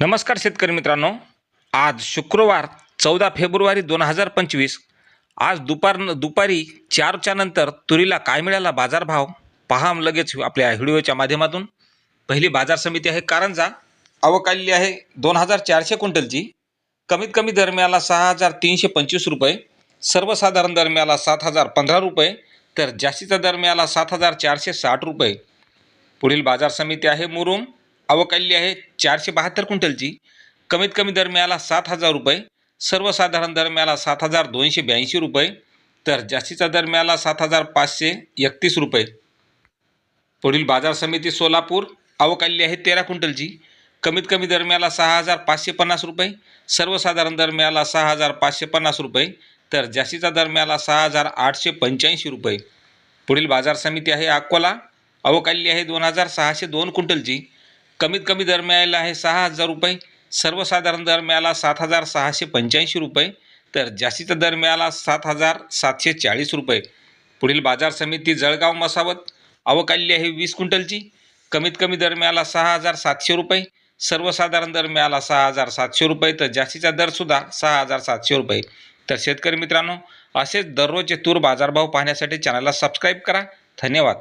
नमस्कार शेतकरी मित्रांनो. आज शुक्रवार चौदा फेब्रुवारी दोन हजार पंचवीस. आज दुपार दुपारी चारच्या नंतर तुरीला काय मिळाला बाजारभाव पहा लगेच आपल्या व्हिडिओच्या माध्यमातून. पहिली बाजार समिती आहे कारंजा. अवकाली आहे दोन हजार चारशे क्विंटलची. कमीत कमी दर मिळाला सहा हजार तीनशे पंचवीस रुपये. सर्वसाधारण दर मिळाला सात हजार पंधरा रुपये. तर जास्तीचा दर मिळाला सात हजार चारशे साठ रुपये. पुढील बाजार समिती आहे मुरुम. अवकाली आहे चारशे बहात्तर क्विंटलची. कमीत कमी दर मिळाला सात हजार रुपये. सर्वसाधारण दर मिळाला सात हजार दोनशे ब्याऐंशी रुपये. तर जास्तीचा दर मिळाला सात हजार पाचशे एकतीस रुपये. पुढील बाजार समिती सोलापूर अवकाली आहे तेरा क्विंटलची. कमीत कमी दर मिळाला सहा हजार पाचशे पन्नास रुपये. सर्वसाधारण दर मिळाला सहा हजार पाचशे पन्नास रुपये. तर जास्तीचा दर मिळाला सहा हजार आठशे पंच्याऐंशी रुपये. पुढील बाजार समिती आहे अकोला. अवकाली आहे दोन हजार सहाशे दोन क्विंटलची. कमीत कमी दर मिळाला आहे सहा हजार रुपये. सर्वसाधारण दर मिळाला सात हजार सहाशे पंच्याऐंशी रुपये. तर जास्तीचा दर मिळाला सात हजार सातशे चाळीस रुपये. पुढील बाजार समिती जळगाव मसावत. अवकाली आहे वीस क्विंटलची. कमीत कमी दर मिळाला सहा हजार सातशे रुपये. सर्वसाधारण दर मिळाला सहा हजार सातशे रुपये. तर जास्तीचा दरसुद्धा सहा हजार सातशे रुपये. तर शेतकरी मित्रांनो असेच दररोजचे तूर बाजारभाव पाहण्यासाठी चॅनलला सबस्क्राईब करा. धन्यवाद.